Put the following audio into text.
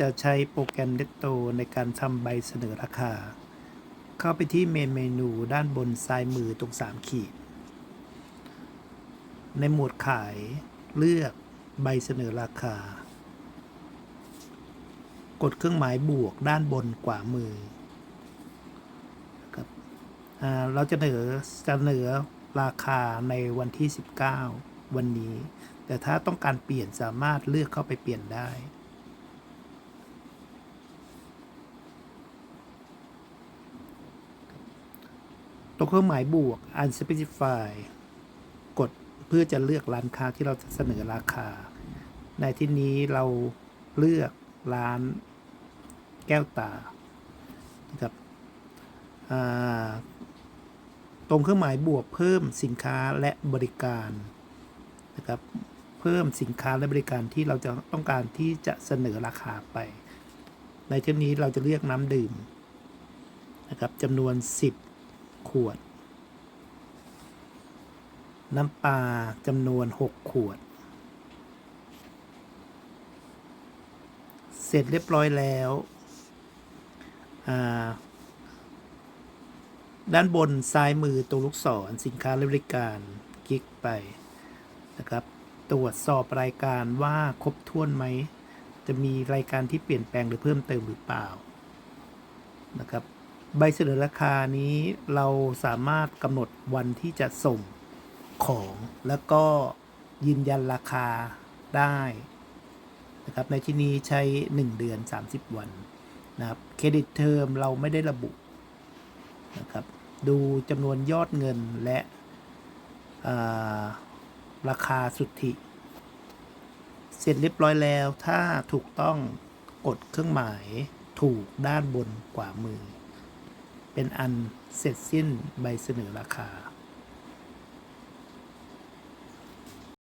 จะใช้โปรแกรมเ e ตโตในการทำใบเสนอราคา เข้าไปที่เมนเมนูด้านบนซ้ายมือตรง 3 ขีด ในหมวดขายเลือกใบเสนอราคา กดเครื่องหมายบวกด้านบนขวามือครับเราจะเสนอเสนอราคาในวันที่ 19 วันนี้ แต่ถ้าต้องการเปลี่ยนสามารถเลือกเข้าไปเปลี่ยนได้ ตรงเครื่องหมายบวก unspecify กดเพื่อจะเลือกร้านค้าที่เราจะเสนอราคา ในที่นี้เราเลือกร้านแก้วตานะครับตรงเครื่องหมายบวกเพิ่มสินค้าและบริการนะครับเพิ่มสินค้าและบริการที่เราจะต้องการที่จะเสนอราคาไป ในที่นี้เราจะเลือกน้ำดื่มนะครับจำนวน 10 ขวด น้ำปลาจำนวน 6 ขวด เสร็จเรียบร้อยแล้วด้านบนซ้ายมือตรงลูกศรสินค้าและบริการคลิกไปนะครับตรวจสอบรายการว่าครบถ้วนไหม จะมีรายการที่เปลี่ยนแปลงหรือเพิ่มเติมหรือเปล่านะครับ ใบเสนอราคานี้เราสามารถกำหนดวันที่จะส่งของ แล้วก็ยืนยันราคาได้นะครับในที่นี้ใช้ 1 เดือน 30 วันนะครับเครดิตเทอมเราไม่ได้ระบุนะครับดูจำนวนยอดเงินและาราคาสุทธิ เสร็จเรียบร้อยแล้วถ้าถูกต้องกดเครื่องหมายถูกด้านบนขวามือ เป็นอันเสร็จสิ้นใบเสนอราคา